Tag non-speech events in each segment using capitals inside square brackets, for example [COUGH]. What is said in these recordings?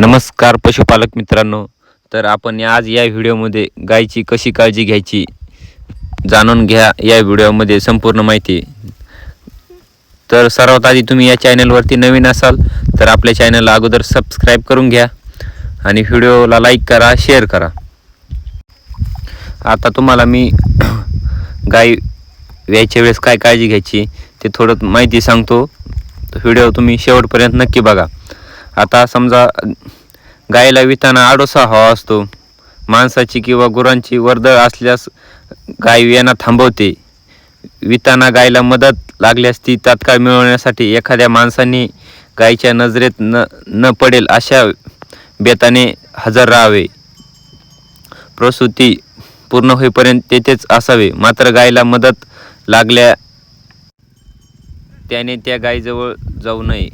नमस्कार पशुपालक मित्रांनो. तर आपण आज या व्हिडिओमध्ये गायची कशी काळजी घ्यायची जाणून घ्या या व्हिडिओमध्ये संपूर्ण माहिती. तर सर्वात आधी तुम्ही या चॅनलवरती नवीन असाल तर आपल्या चॅनलला अगोदर सबस्क्राईब करून घ्या आणि व्हिडिओला लाईक करा शेअर करा. आता तुम्हाला मी [CLEARS THROAT] गाय यायच्या वेळेस काय काळजी घ्यायची ते थोडं माहिती सांगतो. व्हिडिओ तुम्ही शेवटपर्यंत नक्की बघा. आता समजा गायीला विताना आडोसा हवा असतो. माणसाची किंवा गुरांची वर्दळ असल्यास गाय वियाना थांबवते. विताना गायला मदत लागल्यास ती तात्काळ मिळवण्यासाठी एखाद्या माणसाने गायीच्या नजरेत न न पडेल अशा बेताने हजर राहावे. प्रसूती पूर्ण होईपर्यंत तेथेच असावे. मात्र गायीला मदत लागल्या त्याने त्या गायीजवळ जाऊ नये.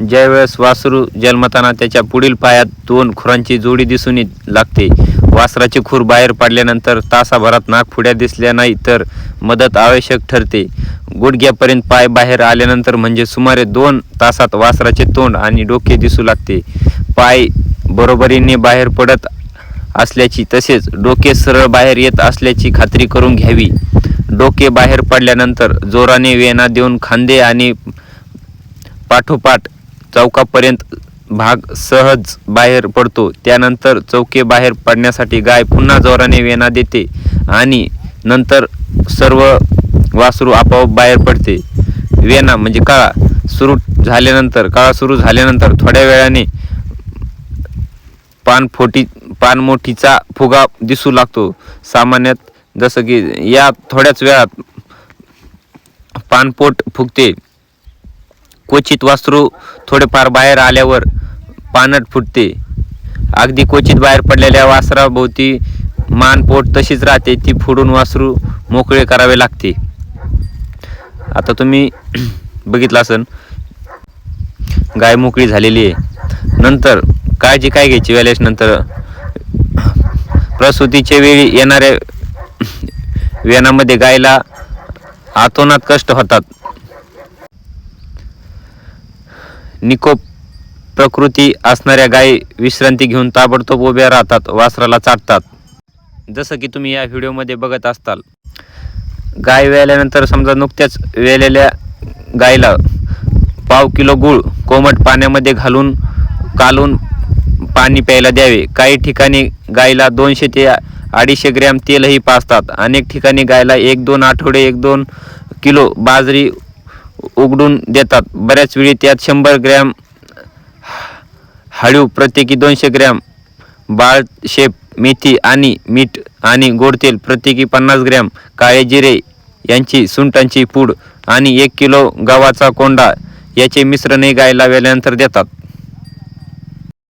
ज्यावेळेस वासरू जन्मताना त्याच्या पुढील पायात दोन खुरांची जोडी दिसून येत- लागते. वासराचे खूर बाहेर पडल्यानंतर तासाभरात नागफुड्या दिसल्या नाही तर मदत आवश्यक ठरते. गुडघ्यापर्यंत पाय बाहेर आल्यानंतर म्हणजे सुमारे दोन तासात वासराचे तोंड आणि डोके दिसू लागते. पाय बरोबरीने बाहेर पडत असल्याची तसेच डोके सरळ बाहेर येत असल्याची खात्री करून घ्यावी. डोके बाहेर पडल्यानंतर जोराने वेना देऊन खांदे आणि पाठोपाठ चौकापर्यंत भाग सहज बाहेर पडतो. त्यानंतर चौके बाहेर पडण्यासाठी गाय पुन्हा जोराने वेना देते आणि नंतर सर्व वासरू आपोआप बाहेर पडते. वेना म्हणजे काळा सुरू झाल्यानंतर काळा सुरू झाल्यानंतर थोड्या वेळाने पानफोटी पानमोठीचा फुगा दिसू लागतो. सामान्यतः जसं की या थोड्याच वेळात पानपोट फुगते. क्वचित वासरू थोडेफार बाहेर आल्यावर पानट फुटते. अगदी क्वचित बाहेर पडलेल्या वासराभोवती मान पोट तशीच राहते ती फोडून वासरू मोकळे करावे लागते. आता तुम्ही [CLEARS THROAT] बघितलं असन गाय मोकळी झालेली आहे. नंतर काळजी काय घ्यायची वेळेस नंतर? [CLEARS THROAT] प्रसूतीच्या वेळी येणाऱ्या [CLEARS THROAT] वेनामध्ये गायला आतोनात कष्ट होतात. निकोप प्रकृती असणाऱ्या गायी विश्रांती घेऊन ताबडतोब उभ्या राहतात वासराला चाटतात. जसं की तुम्ही या व्हिडिओमध्ये बघत असताल. गाय वेल्यानंतर समजा नुकत्याच वेलेल्या गायीला पाव किलो गूळ कोमट पाण्यामध्ये घालून कालून पाणी प्यायला द्यावे. काही ठिकाणी गायीला दोनशे ते अडीचशे ग्रॅम तेलही पाजतात. अनेक ठिकाणी गायला एक दोन आठवडे एक दोन किलो बाजरी उघडून देतात. बऱ्याच वेळी त्यात शंभर ग्रॅम हळीव प्रत्येकी दोनशे ग्रॅम बाळ शेप मेथी आणि मीठ आणि गोड तेल प्रत्येकी पन्नास ग्रॅम काळे जिरे यांची सुंटांची पूड आणि एक किलो गव्हाचा कोंडा याचे मिश्रणही गायला वेल्यानंतर देतात.